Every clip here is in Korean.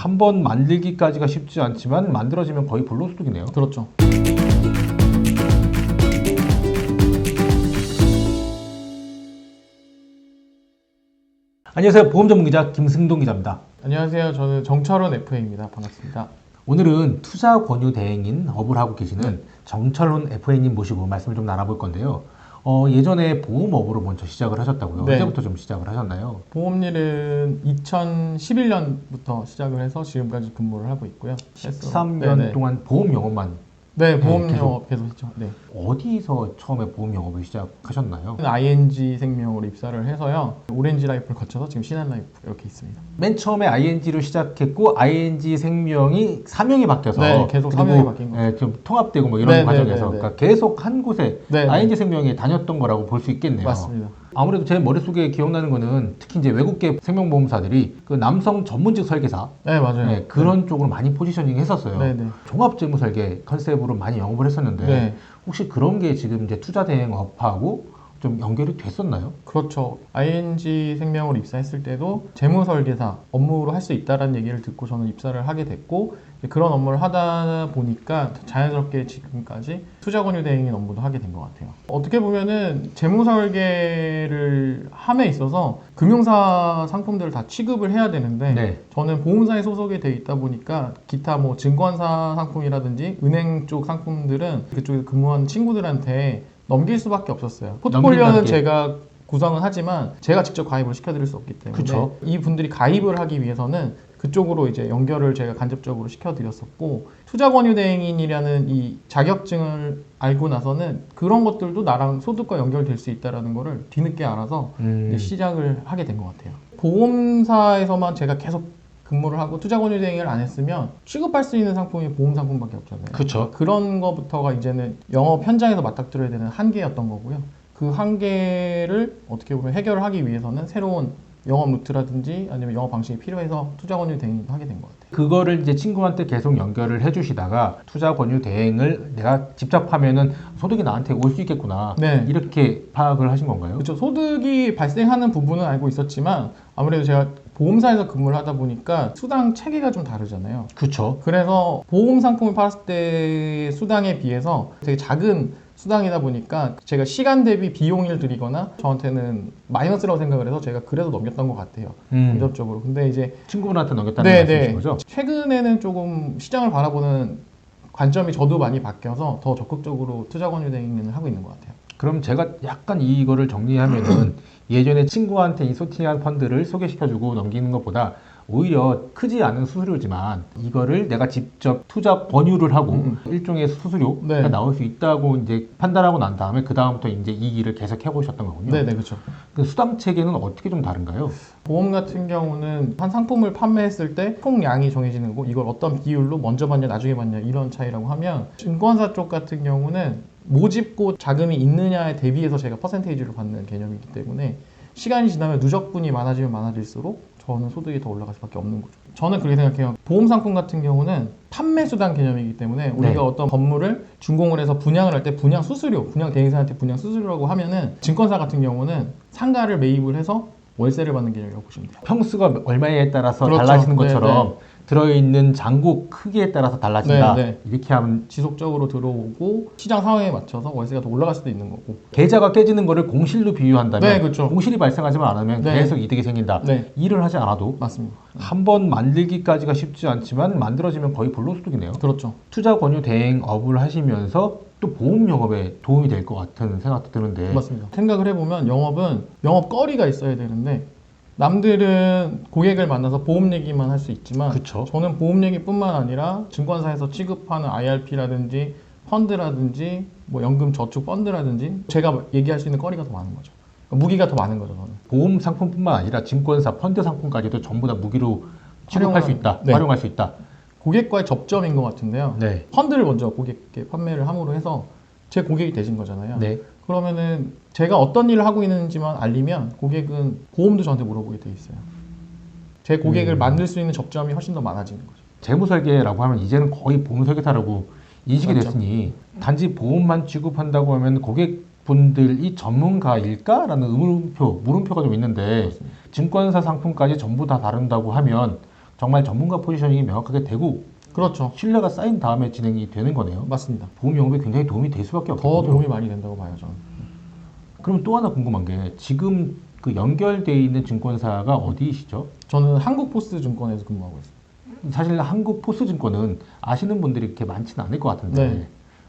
한 번 만들기까지가 쉽지 않지만 만들어지면 거의 불로소득이네요. 그렇죠. 안녕하세요. 보험 전문 기자 김승동 기자입니다. 안녕하세요. 저는 정철원 FA입니다. 반갑습니다. 오늘은 투자 권유 대행인 업을 하고 계시는 정철훈 FA님 모시고 말씀을 좀 나눠볼 건데요. 어, 예전에 보험업으로 먼저 시작을 하셨다고요. 네. 언제부터 좀 시작을 하셨나요? 보험 일은 2011년부터 시작을 해서 지금까지 근무를 하고 있고요. 그래서- 13년 네네. 동안 보험 영업만 네, 보험 계속. 영업 계속 했죠. 네. 어디서 처음에 보험 영업을 시작하셨나요? ING 생명으로 입사를 해서요. 오렌지 라이프를 거쳐서 지금 신한 라이프 이렇게 있습니다. 맨 처음에 ING로 시작했고 ING 생명이 사명이 바뀌어서 네, 계속 그리고, 사명이 바뀐 거죠. 예, 좀 통합되고 뭐 이런 네, 네, 과정에서 네, 네. 그러니까 계속 한 곳에 네, ING 생명이 다녔던 거라고 볼 수 있겠네요. 맞습니다. 아무래도 제 머릿속에 기억나는 거는 특히 이제 외국계 생명보험사들이 그 남성 전문직 설계사 네, 맞아요. 네, 그런 쪽으로 많이 포지셔닝 했었어요. 네, 네. 종합재무설계 컨셉으로 많이 영업을 했었는데 네. 혹시 그런 게 지금 이제 투자 대행업하고 좀 연결이 됐었나요? 그렇죠. ING 생명으로 입사했을 때도 재무 설계사 업무로 할 수 있다라는 얘기를 듣고 저는 입사를 하게 됐고 그런 업무를 하다 보니까 자연스럽게 지금까지 투자 권유 대행인 업무도 하게 된 것 같아요. 어떻게 보면은 재무 설계를 함에 있어서 금융사 상품들을 다 취급을 해야 되는데 네. 저는 보험사에 소속이 돼 있다 보니까 기타 뭐 증권사 상품이라든지 은행 쪽 상품들은 그쪽에 근무한 친구들한테 넘길 수밖에 없었어요. 포트폴리오는 제가 구성은 하지만 제가 직접 가입을 시켜드릴 수 없기 때문에 그쵸. 이 분들이 가입을 하기 위해서는 그쪽으로 이제 연결을 제가 간접적으로 시켜드렸었고 투자 권유 대행인이라는 이 자격증을 알고 나서는 그런 것들도 나랑 소득과 연결될 수 있다라는 거를 뒤늦게 알아서 음, 시작을 하게 된 것 같아요. 보험사에서만 제가 계속 근무를 하고 투자 권유 대행을 안 했으면 취급할 수 있는 상품이 보험 상품밖에 없잖아요. 그쵸. 그런 거부터가 이제는 영업 현장에서 맞닥뜨려야 되는 한계였던 거고요. 그 한계를 어떻게 보면 해결을 하기 위해서는 새로운 영업 루트라든지 아니면 영업 방식이 필요해서 투자 권유 대행도 하게 된 것 같아요. 그거를 이제 친구한테 계속 연결을 해주시다가 투자 권유 대행을 내가 직접 하면은 소득이 나한테 올 수 있겠구나 네. 이렇게 파악을 하신 건가요? 그렇죠. 소득이 발생하는 부분은 알고 있었지만 아무래도 제가 보험사에서 근무를 하다 보니까 수당 체계가 좀 다르잖아요. 그렇죠. 그래서 보험 상품을 팔았을 때 수당에 비해서 되게 작은 수당이다 보니까 제가 시간 대비 비용을 들이거나 저한테는 마이너스라고 생각을 해서 제가 그래서 넘겼던 것 같아요. 음, 간접적으로. 근데 이제 친구분한테 넘겼다는 네, 말씀이신 네. 거죠? 최근에는 조금 시장을 바라보는 관점이 저도 많이 바뀌어서 더 적극적으로 투자 권유 대행을 하고 있는 것 같아요. 그럼 제가 약간 이거를 정리하면은 예전에 친구한테 이 소팅한 펀드를 소개시켜주고 넘기는 것보다 오히려 크지 않은 수수료지만 이거를 내가 직접 투자 권유를 하고 음. 일종의 수수료가 네. 나올 수 있다고 이제 판단하고 난 다음에 그 다음부터 이제 이 일을 계속 해보셨던 거군요. 네네 그렇죠. 그 수당 체계는 어떻게 좀 다른가요? 보험 같은 경우는 한 상품을 판매했을 때 총량이 정해지는 거고 이걸 어떤 비율로 먼저 받냐 나중에 받냐 이런 차이라고 하면 증권사 쪽 같은 경우는 모집고 자금이 있느냐에 대비해서 제가 퍼센테이지를 받는 개념이기 때문에 시간이 지나면 누적분이 많아지면 많아질수록 저는 소득이 더 올라갈 수밖에 없는 거죠. 저는 그렇게 생각해요. 보험 상품 같은 경우는 판매 수당 개념이기 때문에 우리가 네. 어떤 건물을 준공을 해서 분양을 할 때 분양 수수료, 분양 대행사한테 분양 수수료라고 하면은 증권사 같은 경우는 상가를 매입을 해서 월세를 받는 개념이라고 보시면 돼요. 평수가 얼마에 따라서 그렇죠. 달라지는 네, 것처럼 들어있는 장고 크기에 따라서 달라진다. 네, 네. 이렇게 하면 지속적으로 들어오고 시장 상황에 맞춰서 월세가 더 올라갈 수도 있는 거고. 계좌가 깨지는 거를 공실로 비유한다면 네, 그렇죠. 공실이 발생하지만 않으면 네. 계속 이득이 생긴다. 네, 일을 하지 않아도 맞습니다. 한 번 만들기까지가 쉽지 않지만 만들어지면 거의 불로소득이네요. 그렇죠. 투자 권유 대행 업을 하시면서 또 보험 영업에 도움이 될 것 같은 생각도 드는데 맞습니다. 생각을 해보면 영업은 영업 거리가 있어야 되는데 남들은 고객을 만나서 보험 얘기만 할 수 있지만 그쵸. 저는 보험 얘기뿐만 아니라 증권사에서 취급하는 IRP라든지 펀드라든지 뭐 연금 저축 펀드라든지 제가 얘기할 수 있는 거리가 더 많은 거죠. 그러니까 무기가 더 많은 거죠, 저는. 보험 상품뿐만 아니라 증권사 펀드 상품까지도 전부 다 무기로 취급할 수 있다. 네. 활용할 수 있다. 고객과의 접점인 것 같은데요. 네. 펀드를 먼저 고객께 판매를 함으로 해서 제 고객이 되신 거잖아요. 네. 그러면은 제가 어떤 일을 하고 있는지만 알리면 고객은 보험도 저한테 물어보게 돼 있어요. 제 고객을 음. 만들 수 있는 접점이 훨씬 더 많아지는 거죠. 재무 설계라고 하면 이제는 거의 보험 설계사라고 인식이 맞죠. 됐으니 단지 보험만 취급한다고 하면 고객분들이 전문가일까라는 의문표, 물음표가 좀 있는데 그렇습니다. 증권사 상품까지 전부 다 다룬다고 하면 정말 전문가 포지셔닝이 명확하게 되고 그렇죠. 신뢰가 쌓인 다음에 진행이 되는 거네요. 맞습니다. 보험 영업에 굉장히 도움이 될 수밖에 더 없거든요. 도움이 많이 된다고 봐요, 저는. 그럼 또 하나 궁금한 게 지금 그 연결돼 있는 증권사가 어디이시죠? 저는 한국포스증권에서 근무하고 있어요. 사실 한국 포스증권은 아시는 분들이 그렇게 많지는 않을 것 같은데 네.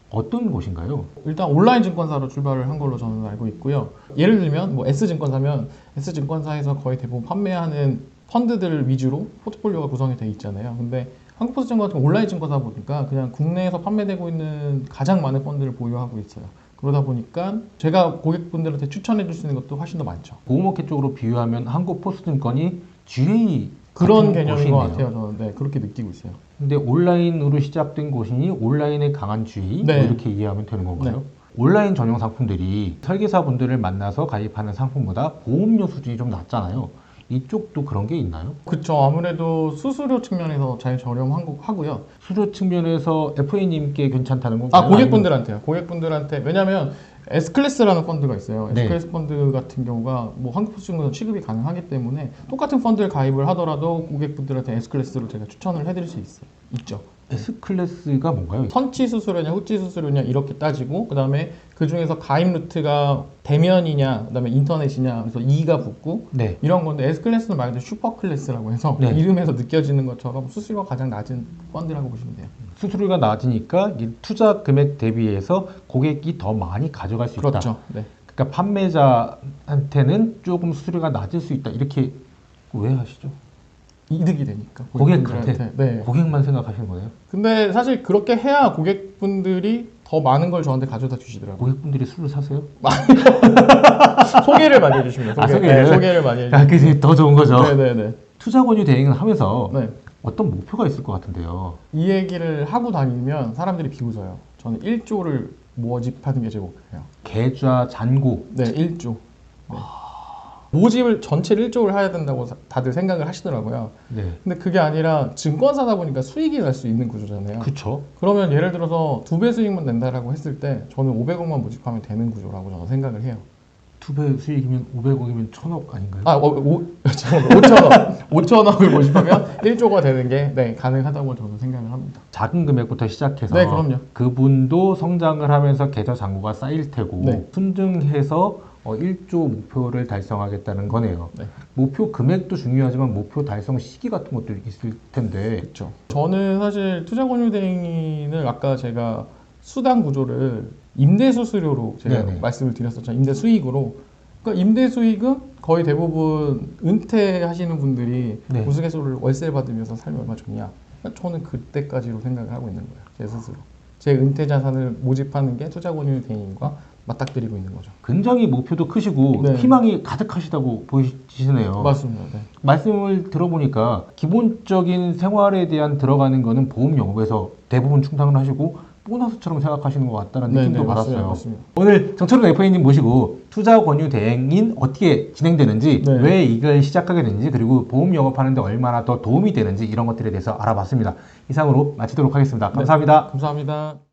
어떤 곳인가요? 일단 온라인 증권사로 출발을 한 걸로 저는 알고 있고요. 예를 들면 뭐 S증권사면 S증권사에서 거의 대부분 판매하는 펀드들 위주로 포트폴리오가 구성이 돼 있잖아요. 근데 한국포스증권 같은 건 온라인 증권사 보니까 그냥 국내에서 판매되고 있는 가장 많은 펀드를 보유하고 있어요. 그러다 보니까 제가 고객분들한테 추천해 줄 수 있는 것도 훨씬 더 많죠. 보험업계 쪽으로 비유하면 한국 포스증권이 GA 그런 같은 개념인 것. 같아요. 저는 네, 그렇게 느끼고 있어요. 근데 온라인으로 시작된 곳이니 온라인에 강한 GA 네. 뭐 이렇게 이해하면 되는 건가요? 온라인 전용 상품들이 설계사분들을 만나서 가입하는 상품보다 보험료 수준이 좀 낮잖아요. 이쪽도 그런 게 있나요? 그쵸. 아무래도 수수료 측면에서 제일 저렴한 거 하고요. 수료 측면에서 FA님께 괜찮다는 건가요? 아 고객분들한테요. 고객분들한테 왜냐하면 S 클래스라는 펀드가 있어요. S 네. 클래스 펀드 같은 경우가 뭐 한국 포스증권에서 취급이 가능하기 때문에 똑같은 펀드를 가입을 하더라도 고객분들한테 S 클래스를 제가 추천을 해드릴 수 있어요. 있죠. S 클래스가 뭔가요? 선치 수수료냐 후치 수수료냐 이렇게 따지고 그 다음에 그 중에서 가입 루트가 대면이냐 그 다음에 인터넷이냐 그래서 2가 붙고 네. 이런 건데 S 클래스는 말 그대로 슈퍼 클래스라고 해서 네. 이름에서 느껴지는 것처럼 수수료가 가장 낮은 펀드라고 보시면 돼요. 수수료가 낮으니까 이 투자 금액 대비해서 고객이 더 많이 가져갈 수 있다. 그렇죠. 네. 그러니까 판매자한테는 조금 수수료가 낮을 수 있다. 이렇게 왜 하시죠? 이득이 되니까 고객한테? 네. 고객만 생각하시는 거예요? 근데 사실 그렇게 해야 고객분들이 더 많은 걸 저한테 가져다 주시더라고요. 고객분들이 술을 사세요? 소개를 많이 해주시면 소개, 아, 소개를? 네, 소개를 많이 아, 해주시면 그게 더 좋은 거죠. 네네네. 투자 권유 대행을 하면서 네. 어떤 목표가 있을 것 같은데요. 이 얘기를 하고 다니면 사람들이 비웃어요. 저는 1조를 모집하는 게 제 목표예요. 계좌 잔고 네, 1조. 네. 모집을 전체를 1조를 해야 된다고 사- 다들 생각을 하시더라고요. 네. 근데 그게 아니라 증권사다 보니까 수익이 날 수 있는 구조잖아요. 그쵸. 그러면 예를 들어서 두 배 수익만 낸다라고 했을 때 저는 500억만 모집하면 되는 구조라고 저는 생각을 해요. 투배 수익이면 500억이면 1000억 아닌가요? 아, 어, 오, 잠깐만, 5천억. 5천억을 모집하면 1조가 되는 게 네, 가능하다고 저는 생각을 합니다. 작은 금액부터 시작해서 네, 그럼요. 그분도 성장을 하면서 계좌 잔고가 쌓일 테고 네. 순증해서 어, 1조 목표를 달성하겠다는 거네요. 네. 목표 금액도 중요하지만 목표 달성 시기 같은 것도 있을 텐데 그렇죠. 저는 사실 투자 권유 대행인을 아까 제가 수당 구조를 임대 수수료로 제가 네네. 말씀을 드렸었죠. 임대 수익으로. 그러니까 임대 수익은 거의 대부분 은퇴하시는 분들이 네. 우스갯소리를 월세 받으면서 살면 얼마 좋냐. 그러니까 저는 그때까지로 생각을 하고 있는 거예요. 제 스스로. 제 은퇴 자산을 모집하는 게 투자 권유 대행인과 맞닥뜨리고 있는 거죠. 굉장히 목표도 크시고 네. 희망이 가득하시다고 보이시네요. 맞습니다. 네. 말씀을 들어보니까 기본적인 생활에 대한 들어가는 거는 보험 영업에서 대부분 충당을 하시고 보너스처럼 생각하시는 것 같다는 네, 느낌도 네. 받았어요. 맞습니다. 오늘 정철훈 FA님 모시고 투자 권유 대행인 어떻게 진행되는지 네. 왜 이걸 시작하게 되는지 그리고 보험 영업하는데 얼마나 더 도움이 되는지 이런 것들에 대해서 알아봤습니다. 이상으로 마치도록 하겠습니다. 감사합니다. 감사합니다.